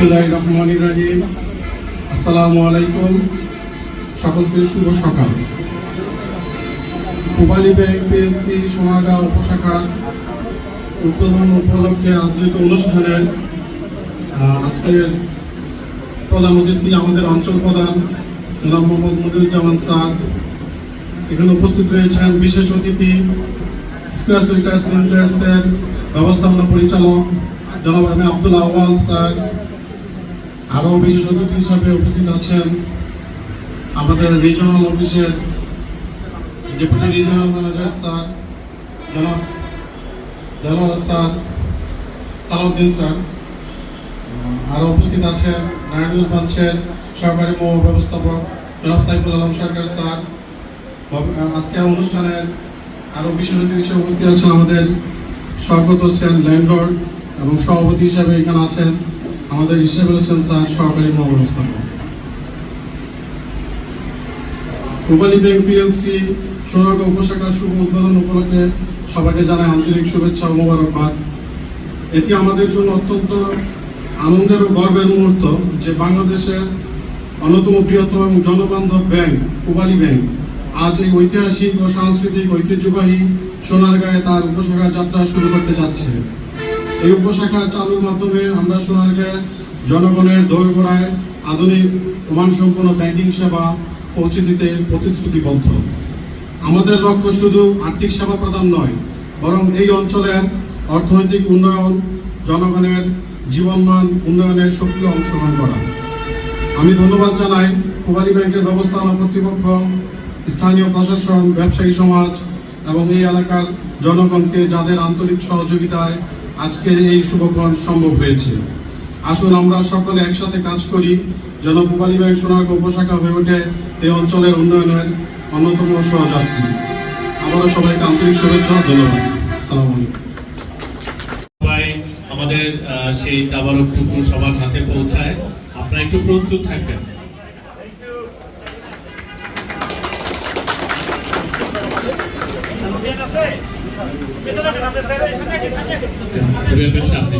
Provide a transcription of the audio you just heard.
বিসমুল্লাহ রহমান রাহিম আসসালামু আলাইকুম সকলকে শুভ সকাল। পূবালী ব্যাংক পিএলসি সোনারগাঁও উপশাখার উদ্বোধন উপলক্ষে আয়োজিত অনুষ্ঠানে আজকের প্রধান অতিথি আমাদের অঞ্চল প্রধান জনাব মোহাম্মদ মনিরুজ্জামান স্যার। এখানে উপস্থিত রয়েছেন বিশেষ অতিথি, স্কোয়ার সুইটার্স লিমিটেডসের ব্যবস্থাপনা পরিচালক জনাব আমি আব্দুল আহ্বাল স্যার আরও বিশেষ অতিথি হিসাবে উপস্থিত আছেন আমাদের রিজনাল অফিসের deputy regional manager sir sir, Salauddin sir আরও উপস্থিত আছেন নারায়ণগঞ্জ ব্রাঞ্চের সহকারী মহ ব্যবস্থাপক, জনাব সাইফুল আলম সরকার স্যার। আজকের অনুষ্ঠানের আরও বিশেষ অতিথি হিসেবে উপস্থিত আছেন আমাদের স্বর্গত হোসেন ল্যান্ডলর্ড এবং সভাপতি হিসাবে এখানে আছেন। আমাদের হিসেবে হোসেন স্যার সহকারী মহাব্যবস্থাপক রূপালী ব্যাংক পিএলসি সোনারগাঁও উপশাখার শুভ উদ্বোধন উপলক্ষে সবাইকে জানায় আন্তরিক শুভেচ্ছা ও মোবারকবাদ। এটি আমাদের জন্য অত্যন্ত আনন্দের ও গর্বের মুহূর্ত যে বাংলাদেশের অন্যতম বৃহত্তম এবং জনবান্ধব ব্যাংক পূবালী ব্যাংক, আজ এই ঐতিহাসিক ও সাংস্কৃতিক ঐতিহ্যবাহী সোনার সোনারগাঁয়ে তার উপশাখা যাত্রা শুরু করতে যাচ্ছে। এই উপশাখা চালুর মাধ্যমে আমরা সোনারগাঁয়ের জনগণের দোরগোড়ায় আধুনিক প্রমাণসম্পন্ন ব্যাংকিং সেবা পৌঁছে দিতে প্রতিশ্রুতিবদ্ধ। আমাদের লক্ষ্য শুধু আর্থিক সেবা প্রদান নয়, বরং এই অঞ্চলের অর্থনৈতিক উন্নয়ন, জনগণের জীবনমান উন্নয়নের সক্রিয় অংশগ্রহণ করা। আমি ধন্যবাদ জানাই পূবালী ব্যাংকের ব্যবস্থাপনা কর্তৃপক্ষ, স্থানীয় প্রশাসন, ব্যবসায়ী সমাজ এবং এই এলাকার জনগণকে যাদের আন্তরিক সহযোগিতায় আজকের এই শুভক্ষণ সম্ভব হয়েছে। আসুন আমরা সকলে একসাথে কাজ করি। যেন পূবালী ব্যাংক সোনারগাঁও উপশাখা হয়ে ওঠে এই অঞ্চলের উন্নয়নের অন্যতম সহযাত্রী। আবারও সবাইকে আন্তরিক শুভেচ্ছা ধন্যবাদ। সালাম আলাইকুম। আমাদের সেই তাবারকটুকু সবার হাতে পৌঁছায়। আপনারা একটু প্রস্তুত থাকবেন। सूर्यापेक्षा आपली